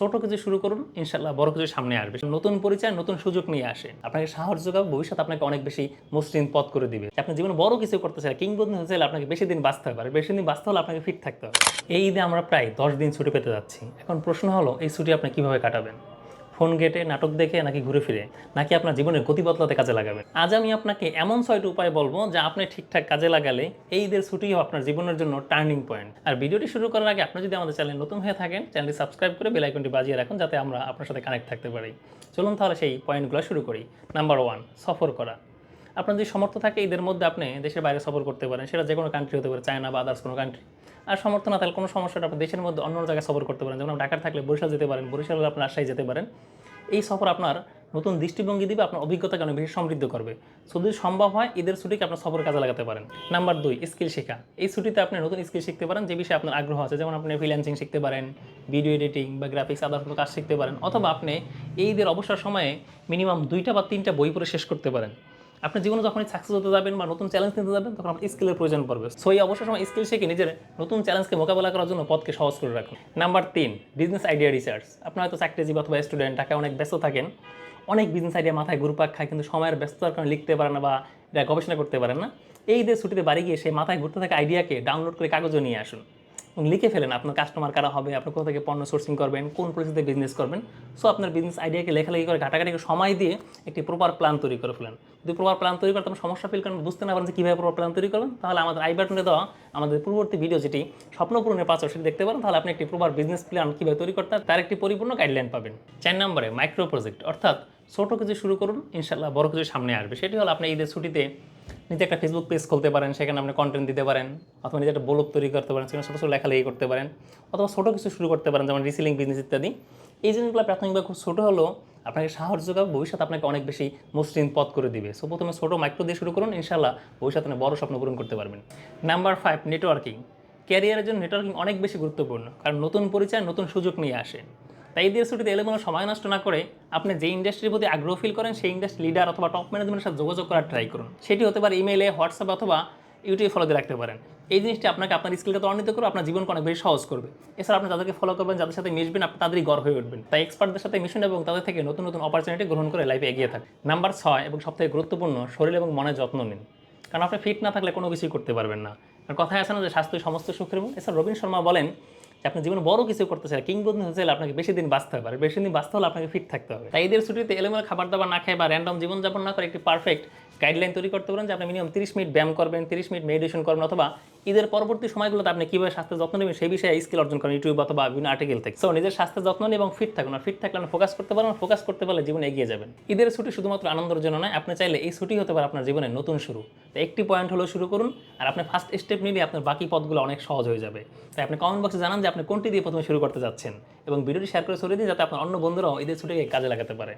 ছোট কিছু শুরু করুন ইনশাল্লাহ বড় কিছু সামনে আসবে। নতুন পরিচয়, নতুন সুযোগ নিয়ে আসে আপনাকে সাহায্য করবে ভবিষ্যৎ আপনাকে অনেক বেশি মসৃণ পথ করে দিবে। আপনি জীবনে বড় কিছু করতে চাই কিংবদন্তি হতে চাইলে আপনাকে বেশি দিন বাঁচতে হবে বেশি দিন বাঁচতে হলে আপনাকে ফিট থাকতে হবে। এই ঈদে আমরা প্রায় দশ দিন ছুটি পেতে যাচ্ছি। এখন প্রশ্ন হলো, এই ছুটি আপনি কীভাবে কাটাবেন? ফোন ঘেটে নাটক দেখে নাকি ঘুরে ফিরে, নাকি আপনার জীবনের গতি বদলাতে কাজে লাগাবেন? আজ আমি আপনাকে এমন ছয়টি উপায় বলব যা আপনি ঠিকঠাক কাজে লাগালে এই ঈদের ছুটিও আপনার জীবনের জন্য টার্নিং পয়েন্ট। আর ভিডিওটি শুরু করার আগে আপনি যদি আমাদের চ্যানেল নতুন হয়ে থাকেন, চ্যানেলটি সাবস্ক্রাইব করে বেল আইকনটি বাজিয়ে রাখুন যাতে আমরা আপনার সাথে কানেক্ট থাকতে পারি। চলুন তাহলে সেই পয়েন্টগুলো শুরু করি। নাম্বার ওয়ান, সফর করা। আপনার যদি সমর্থ থাকে, ঈদের মধ্যে আপনি দেশের বাইরে সফর করতে পারেন, সেটা যে কোনো কান্ট্রি হতে পারে চায়না বা আদার্স কোনো কান্ট্রি আর সমর্থ না থাকলে কোনো সমস্যাটা আপনি দেশের মধ্যে অন্য জায়গায় সফর করতে পারেন। যেমন ঢাকার থাকলে বরিশাল যেতে পারেন বরিশাল হলে আপনি রাজশাহী যেতে পারেন। এই সফর আপনার নতুন দৃষ্টিভঙ্গি দিবে, আপনার অভিজ্ঞতাকে অনেক বেশি সমৃদ্ধ করবে। শুধু সম্ভব হয়, ঈদের ছুটিকে আপনার সফরে কাজে লাগাতে পারেন। নাম্বার দুই, স্কিল শেখা। এই ছুটিতে আপনি নতুন স্কিল শিখতে পারেন, যে বিষয়ে আপনার আগ্রহ আছে। যেমন আপনি ফ্রিল্যান্সিং শিখতে পারেন ভিডিও এডিটিং বা গ্রাফিক্স আদার কোনো কাজ শিখতে পারেন। অথবা আপনি এই ঈদের অবসর সময়ে মিনিমাম দুইটা বা তিনটা বই পড়ে শেষ করতে পারেন। আপনার জীবনে যখনই সাকসেস হতে যাবেন বা নতুন চ্যালেঞ্জ নিতে যাবেন, তখন আপনার স্কিলের প্রয়োজন পড়বে। সো এই অবসর সময় স্কিল শিখে নিজের নতুন চ্যালেঞ্জকে মোকাবেলা করার জন্য পথকে সহজ করে রাখুন। নাম্বার তিন বিজনেস আইডিয়া রিসার্চ আপনার হয়তো চাকরিজীবী অথবা স্টুডেন্ট টাকা অনেক ব্যস্ত থাকেন। অনেক বিজনেস আইডিয়া মাথায় ঘুরপাক খায়, কিন্তু সময়ের ব্যস্ততার কারণে লিখতে পারেন না বা গবেষণা করতে পারেন না। এই ঈদের ছুটিতে বাড়ি গিয়ে সেই মাথায় ঘুরতে থাকা আইডিয়াকে ডাউনলোড করে কাগজে নিয়ে আসুন। লিখে ফেলেন আপনার কাস্টমার কারা হবে আপনি কোথা থেকে পণ্য সোর্সিং করবেন, কোন পরিস্থিতিতে বিজনেস করবেন। সো আপনার বিজনেস আইডিয়াকে লেখালেখি করে ঘাটাঘাটিকে সময় দিয়ে একটি প্রপার প্ল্যান তৈরি করে ফেলেন। যদি প্রপার প্ল্যান তৈরি করতে সমস্যা ফিল করেন, বুঝতে না পারেন যে কীভাবে প্রপার প্ল্যান তৈরি করবেন, তাহলে আমাদের আই বাটনে দেওয়া আমাদের পূর্ববর্তী ভিডিও যেটি স্বপ্ন পূরণের পাঁচ সেটি দেখতে পারেন, তাহলে আপনি একটি প্রপার বিজনেস প্ল্যান কীভাবে তৈরি করতে তার একটি পরিপূর্ণ গাইডলাইন পাবেন। চার নম্বরে মাইক্রো প্রজেক্ট অর্থাৎ ছোটো কিছু শুরু করুন ইনশাল্লাহ বড় কিছু সামনে আসবে। সেটি হলো আপনি ঈদের ছুটিতে নিজে একটা ফেসবুক পেজ খুলতে পারেন, সেখানে আপনি কন্টেন্ট দিতে পারেন, অথবা নিজে একটা ব্লগ তৈরি করতে পারেন, সেখানে ছোটো ছোটো লেখালেখি করতে পারেন, অথবা ছোটো কিছু শুরু করতে পারেন, যেমন রিসেলিং বিজনেস ইত্যাদি। এই জিনিসগুলো প্রাথমিকভাবে খুব ছোটো হলেও আপনাকে সাহস যোগাবে ভবিষ্যৎ আপনাকে অনেক বেশি মসৃণ পথ করে দিবে। সো প্রথমে ছোটো মাইক্রো দিয়ে শুরু করুন ইনশাল্লাহ ভবিষ্যৎ আপনি বড় স্বপ্ন পূরণ করতে পারবেন। নাম্বার ফাইভ নেটওয়ার্কিং ক্যারিয়ারের জন্য নেটওয়ার্কিং অনেক বেশি গুরুত্বপূর্ণ, কারণ নতুন পরিচয়, নতুন সুযোগ নিয়ে আসে। তাই ঈদের ছুটিতে কোনো সময় নষ্ট না করে আপনি যে ইন্ডাস্ট্রির প্রতি আগ্রহ ফিল করেন, সেই ইন্ডাস্ট্রি লিডার অথবা টপ ম্যানেজমেন্টের সাথে যোগাযোগ করার ট্রাই করুন। সেটি হতে পারে ইমেলে হোয়াটসঅ্যাপ অথবা ইউটিউবে ফলো দিয়ে রাখতে পারেন। এই জিনিসটি আপনাকে আপনার স্কিলকে ত্বরান্বিত করে আপনার জীবনকে অনেক বেশি সহজ করবে। এছাড়া আপনি যাদেরকে ফলো করবেন, যাদের সাথে মিশবেন, আপনি তাদেরই গড় হয়ে উঠবেন। তাই এক্সপার্টদের সাথে মিশন এবং তাদের থেকে নতুন নতুন অপরচুনিটি গ্রহণ করে লাইফে এগিয়ে থাকুন। নাম্বার ছয়, এবং সবথেকে গুরুত্বপূর্ণ, শরীর এবং মনের যত্ন নিন। কারণ আপনি ফিট না থাকলে কোনো কিছুই করতে পারবেন না। আর কথায় আছে না যে, স্বাস্থ্য সমস্ত সুখের মূল এছাড়া রবীন শর্মা বলেন যে আপনি জীবনে বড় কিছু করতে চাই কিংবদন্তি হতে চাইলে আপনাকে বেশি দিন বাঁচতে হবে বেশি দিন বাঁচতে হলে আপনাকে ফিট থাকতে হবে। তাই এদের ছুটিতে এলোমেলো খাবার দাবার না খায় বা র্যান্ডম জীবনযাপন না করে একটি পারফেক্ট গাইডলাইন তৈরি করতে পারেন যে আপনি মিনিমাম তিরিশ মিনিট ব্যায়াম করবেন, তিরিশ মিনিট মেডিটেশন করবেন, অথবা ঈদের পরবর্তী সময়গুলোতে আপনি কীভাবে স্বাস্থ্যের যত্ন নেবেন সেই বিষয়ে স্কিল অর্জন করেন ইউটিউব অথবা বিভিন্ন আর্টিকেল থেকে। সো নিজের স্বাস্থ্য যত্ন নিন এবং ফিট থাকুন, আর ফিট থাকলে আপনি ফোকাস করতে পারেন ফোকাস করতে পারলে জীবনে এগিয়ে যাবেন। ঈদের ছুটি শুধুমাত্র আনন্দের জন্য নয়, আপনি চাইলে এই ছুটি হতে পারে আপনার জীবনের নতুন শুরু। তো একটি পয়েন্ট হলো শুরু করুন, আর আপনি ফার্স্ট স্টেপ নিলে আপনার বাকি পথগুলো অনেক সহজ হয়ে যাবে। তাই আপনি কমেন্ট বক্সে জানান যে আপনি কোনটি দিয়ে প্রথমে শুরু করতে যাচ্ছেন? এবং ভিডিওটি শেয়ার করে ছড়িয়ে দিন যাতে আপনার অন্য বন্ধুরাও এদের ছুটিকে কাজে লাগাতে পারে।